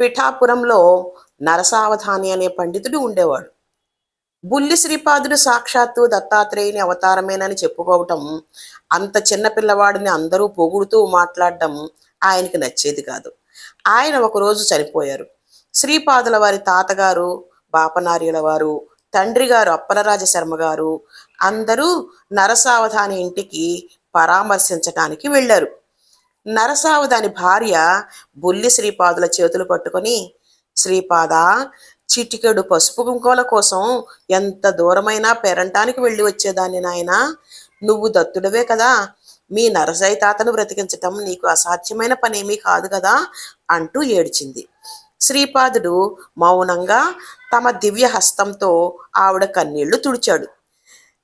పిఠాపురంలో నరసావధాని అనే పండితుడు ఉండేవాడు. బుల్లి శ్రీపాదుడు సాక్షాత్తు దత్తాత్రేయుని అవతారమేనని చెప్పుకోవటం అంత చిన్న పిల్లవాడిని అందరూ పొగుడుతూ మాట్లాడడం ఆయనకి నచ్చేది కాదు. ఆయన ఒకరోజు చనిపోయారు. శ్రీపాదుల వారి తాతగారు బాపనార్యుల వారు తండ్రి గారు అప్పలరాజ శర్మ గారు అందరూ నరసావధాని ఇంటికి పరామర్శించటానికి వెళ్ళారు. నరసావు దాని భార్య బుల్లి శ్రీపాదుల చేతులు పట్టుకొని శ్రీపాద చిటికెడు పసుపు కుంకుమల కోసం ఎంత దూరమైనా పేరంటానికి వెళ్ళి వచ్చేదాన్ని నాయనా. నువ్వు దత్తుడవే కదా. మీ నరసయ్య తాతను బ్రతికించటం నీకు అసాధ్యమైన పనేమీ కాదు కదా అంటూ ఏడ్చింది. శ్రీపాదుడు మౌనంగా తమ దివ్య హస్తంతో ఆవిడ కన్నీళ్ళు తుడిచాడు.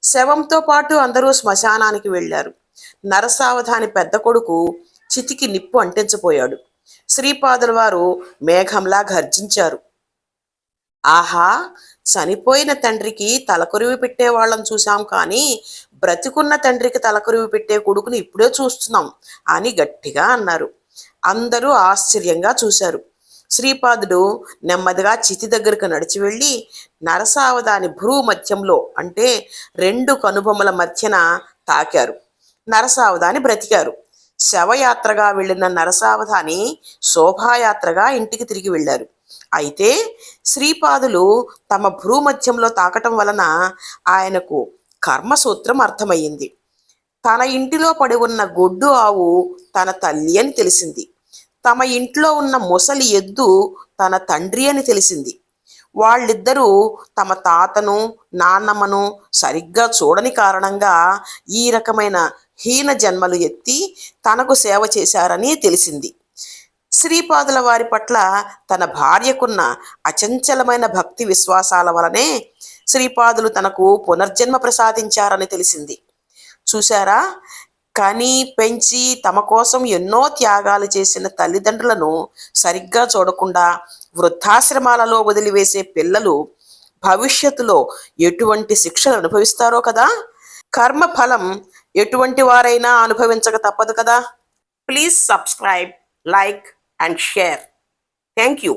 శవంతో పాటు అందరూ శ్మశానానికి వెళ్ళారు. నరసావధాని పెద్ద కొడుకు చితికి నిప్పు అంటించపోయాడు. శ్రీపాదుల వారు మేఘంలా గర్జించారు. ఆహా! చనిపోయిన తండ్రికి తలకొరివి పెట్టే వాళ్ళని చూశాం కానీ బ్రతికున్న తండ్రికి తలకొరివి పెట్టే కొడుకుని ఇప్పుడే చూస్తున్నాం అని గట్టిగా అన్నారు. అందరూ ఆశ్చర్యంగా చూశారు. శ్రీపాదుడు నెమ్మదిగా చితి దగ్గరకు నడిచి వెళ్ళి నరసావధాని భ్రూ మధ్యంలో అంటే రెండు కనుబొమ్మల మధ్యన తాకారు. నరసావధాని బ్రతికారు. శవయాత్రగా వెళ్ళిన నరసావధాని శోభాయాత్రగా ఇంటికి తిరిగి వెళ్ళారు. అయితే శ్రీపాదులు తమ భ్రూమధ్యంలో తాకటం వలన ఆయనకు కర్మసూత్రం అర్థమయ్యింది. తన ఇంటిలో పడి ఉన్న గొడ్డు ఆవు తన తల్లి అని తెలిసింది. తమ ఇంట్లో ఉన్న ముసలి ఎద్దు తన తండ్రి అని తెలిసింది. వాళ్ళిద్దరూ తమ తాతను నాన్నమ్మను సరిగ్గా చూడని కారణంగా ఈ రకమైన హీన జన్మలు ఎత్తి తనకు సేవ చేశారని తెలిసింది. శ్రీపాదుల వారి పట్ల తన భార్యకున్న అచంచలమైన భక్తి విశ్వాసాల వలనే శ్రీపాదులు తనకు పునర్జన్మ ప్రసాదించారని తెలిసింది. చూశారా? కని పెంచి తమ కోసం ఎన్నో త్యాగాలు చేసిన తల్లిదండ్రులను సరిగ్గా చూడకుండా వృద్ధాశ్రమాలలో వదిలివేసే పిల్లలు భవిష్యత్తులో ఎటువంటి శిక్షలు అనుభవిస్తారో కదా? కర్మ ఫలం ఎటువంటి వారైనా అనుభవించక తప్పదు కదా. Please subscribe like and share thank you